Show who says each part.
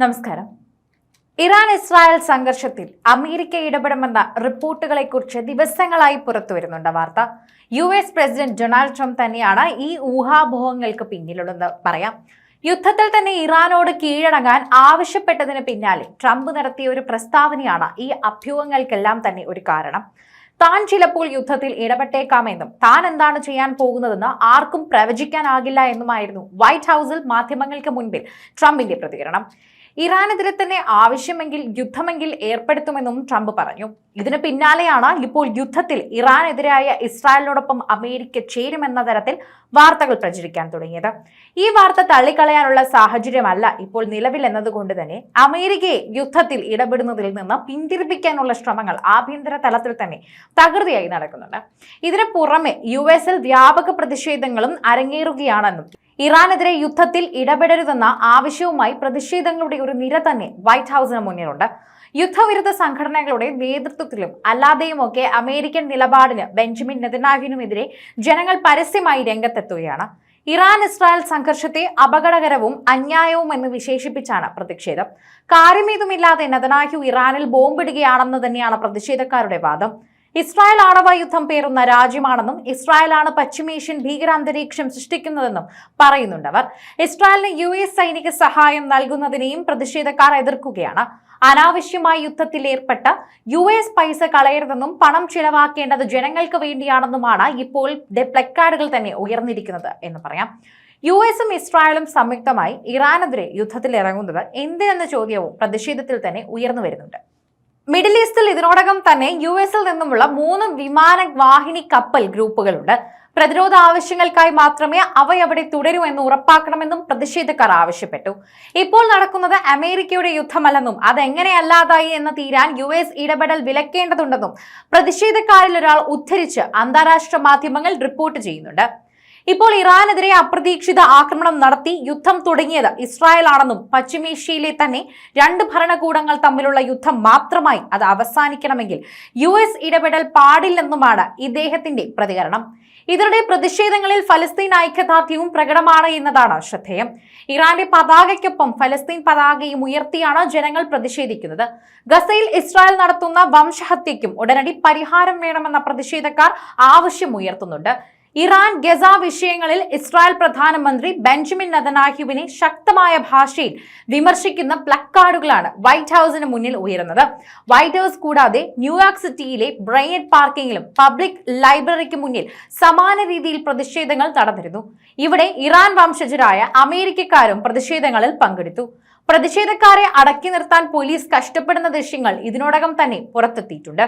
Speaker 1: നമസ്കാരം. Iran Israel സംഘർഷത്തിൽ America ഇടപെടുമെന്ന റിപ്പോർട്ടുകളെ റിപ്പോർട്ടുകളെക്കുറിച്ച് ദിവസങ്ങളായി പുറത്തു വരുന്നുണ്ട് വാർത്ത. U S president Donald Trump തന്നെയാണ് ഈ ഊഹാഭോഹങ്ങൾക്ക് പിന്നിലുള്ളത്. പറയാം. യുദ്ധത്തിൽ തന്നെ ഇറാനോട് കീഴടങ്ങാൻ ആവശ്യപ്പെട്ടതിന് പിന്നാലെ ട്രംപ് നടത്തിയ ഒരു പ്രസ്താവനയാണ് ഈ അഭ്യൂഹങ്ങൾക്കെല്ലാം തന്നെ ഒരു കാരണം. താൻ ചിലപ്പോൾ യുദ്ധത്തിൽ ഇടപെട്ടേക്കാമെന്നും താൻ എന്താണ് ചെയ്യാൻ പോകുന്നതെന്ന് ആർക്കും പ്രവചിക്കാനാകില്ല എന്നുമായിരുന്നു വൈറ്റ് ഹൗസിൽ മാധ്യമങ്ങൾക്ക് മുൻപിൽ ട്രംപിന്റെ പ്രതികരണം. ഇറാനെതിരെ തന്നെ ആവശ്യമെങ്കിൽ യുദ്ധമെങ്കിൽ ഏർപ്പെടുത്തുമെന്നും ട്രംപ് പറഞ്ഞു. ഇതിന് പിന്നാലെയാണ് ഇപ്പോൾ യുദ്ധത്തിൽ ഇറാനെതിരായ ഇസ്രായേലിനോടൊപ്പം അമേരിക്ക ചേരുമെന്ന തരത്തിൽ വാർത്തകൾ പ്രചരിക്കാൻ തുടങ്ങിയത്. ഈ വാർത്ത തള്ളിക്കളയാനുള്ള സാഹചര്യമല്ല ഇപ്പോൾ നിലവിൽ എന്നതുകൊണ്ട് തന്നെ അമേരിക്കയെ യുദ്ധത്തിൽ ഇടപെടുന്നതിൽ നിന്ന് പിന്തിരിപ്പിക്കാനുള്ള ശ്രമങ്ങൾ ആഭ്യന്തര തലത്തിൽ തന്നെ തകൃതിയായി നടക്കുന്നുണ്ട്. ഇതിനു പുറമെ യു എസിൽ വ്യാപക പ്രതിഷേധങ്ങളും അരങ്ങേറുകയാണെന്നും ഇറാനെതിരെ യുദ്ധത്തിൽ ഇടപെടരുതെന്ന ആവശ്യവുമായി പ്രതിഷേധങ്ങളുടെ ഒരു നിര തന്നെ വൈറ്റ് ഹൗസിന് മുന്നിലുണ്ട്. യുദ്ധവിരുദ്ധ സംഘടനകളുടെ നേതൃത്വത്തിലും അല്ലാതെയുമൊക്കെ അമേരിക്കൻ നിലപാടിന് ബെഞ്ചമിൻ നെതന്യാഹുവിനുമെതിരെ ജനങ്ങൾ പരസ്യമായി രംഗത്തെത്തുകയാണ്. ഇറാൻ ഇസ്രായേൽ സംഘർഷത്തെ അപകടകരവും അന്യായവും എന്ന് വിശേഷിപ്പിച്ചാണ് പ്രതിഷേധം. കാര്യമേതുമില്ലാതെ നെതനാഹു ഇറാനിൽ ബോംബിടുകയാണെന്ന് തന്നെയാണ് പ്രതിഷേധക്കാരുടെ വാദം. ഇസ്രായേൽ ആണവ യുദ്ധം പേറുന്ന രാജ്യമാണെന്നും ഇസ്രായേലാണ് പശ്ചിമേഷ്യൻ ഭീകരാന്തരീക്ഷം സൃഷ്ടിക്കുന്നതെന്നും പറയുന്നുണ്ടവർ ഇസ്രായേലിന് യു എസ് സൈനിക സഹായം നൽകുന്നതിനെയും പ്രതിഷേധക്കാർ എതിർക്കുകയാണ്. അനാവശ്യമായ യുദ്ധത്തിൽ ഏർപ്പെട്ട യു എസ് പൈസ കളയരുതെന്നും പണം ചിലവാക്കേണ്ടത് ജനങ്ങൾക്ക് വേണ്ടിയാണെന്നുമാണ് ഇപ്പോൾ പ്ലക്കാർഡുകൾ തന്നെ ഉയർന്നിരിക്കുന്നത് എന്ന് പറയാം. യു എസും ഇസ്രായേലും സംയുക്തമായി ഇറാനെതിരെ യുദ്ധത്തിൽ ഇറങ്ങുന്നത് എന്തിനെന്ന ചോദ്യവും പ്രതിഷേധത്തിൽ തന്നെ ഉയർന്നു വരുന്നുണ്ട്. മിഡിൽ ഈസ്റ്റിൽ ഇതിനോടകം തന്നെ യു എസിൽ നിന്നുമുള്ള മൂന്ന് വിമാന വാഹിനി കപ്പൽ ഗ്രൂപ്പുകളുണ്ട്. പ്രതിരോധ ആവശ്യങ്ങൾക്കായി മാത്രമേ അവയവിടെ തുടരൂ എന്ന് ഉറപ്പാക്കണമെന്നും പ്രതിഷേധക്കാർ ആവശ്യപ്പെട്ടു. ഇപ്പോൾ നടക്കുന്നത് അമേരിക്കയുടെ യുദ്ധമല്ലെന്നും അതെങ്ങനെയല്ലാതായി എന്ന് തീരാൻ യു എസ് ഇടപെടൽ വിലക്കേണ്ടതുണ്ടെന്നും പ്രതിഷേധക്കാരിൽ ഒരാൾ ഉദ്ധരിച്ച് അന്താരാഷ്ട്ര മാധ്യമങ്ങൾ റിപ്പോർട്ട് ചെയ്യുന്നുണ്ട്. ഇപ്പോൾ ഇറാനെതിരെ അപ്രതീക്ഷിത ആക്രമണം നടത്തി യുദ്ധം തുടങ്ങിയത് ഇസ്രായേൽ ആണെന്നും പശ്ചിമേഷ്യയിലെ തന്നെ രണ്ട് ഭരണകൂടങ്ങൾ തമ്മിലുള്ള യുദ്ധം മാത്രമായി അത് അവസാനിക്കണമെങ്കിൽ യു എസ് ഇടപെടൽ പാടില്ലെന്നുമാണ് ഇദ്ദേഹത്തിന്റെ പ്രതികരണം. ഇതിനിടെ പ്രതിഷേധങ്ങളിൽ ഫലസ്തീൻ ഐക്യദാർഢ്യവും പ്രകടമാണ് എന്നതാണ് ശ്രദ്ധേയം. ഇറാന്റെ പതാകയ്ക്കൊപ്പം ഫലസ്തീൻ പതാകയും ഉയർത്തിയാണ് ജനങ്ങൾ പ്രതിഷേധിക്കുന്നത്. ഗസയിൽ ഇസ്രായേൽ നടത്തുന്ന വംശഹത്യയ്ക്കും ഉടനടി പരിഹാരം വേണമെന്ന പ്രതിഷേധക്കാർ ആവശ്യം ഉയർത്തുന്നുണ്ട്. ഇറാൻ ഗസ വിഷയങ്ങളിൽ ഇസ്രായേൽ പ്രധാനമന്ത്രി ബെഞ്ചമിൻ നദനാഹ്യുവിനെ ശക്തമായ ഭാഷയിൽ വിമർശിക്കുന്ന പ്ലക്കാർഡുകളാണ് വൈറ്റ് ഹൗസിന് മുന്നിൽ ഉയരുന്നത്. വൈറ്റ് ഹൗസ് കൂടാതെ ന്യൂയോർക്ക് സിറ്റിയിലെ ബ്രൈനറ്റ് പാർക്കിങ്ങിലും പബ്ലിക് ലൈബ്രറിക്ക് മുന്നിൽ സമാന രീതിയിൽ പ്രതിഷേധങ്ങൾ നടന്നിരുന്നു. ഇവിടെ ഇറാൻ വംശജരായ അമേരിക്കക്കാരും പ്രതിഷേധങ്ങളിൽ പങ്കെടുത്തു. പ്രതിഷേധക്കാരെ അടക്കി നിർത്താൻ പോലീസ് കഷ്ടപ്പെടുന്ന ദൃശ്യങ്ങൾ ഇതിനോടകം തന്നെ പുറത്തെത്തിയിട്ടുണ്ട്.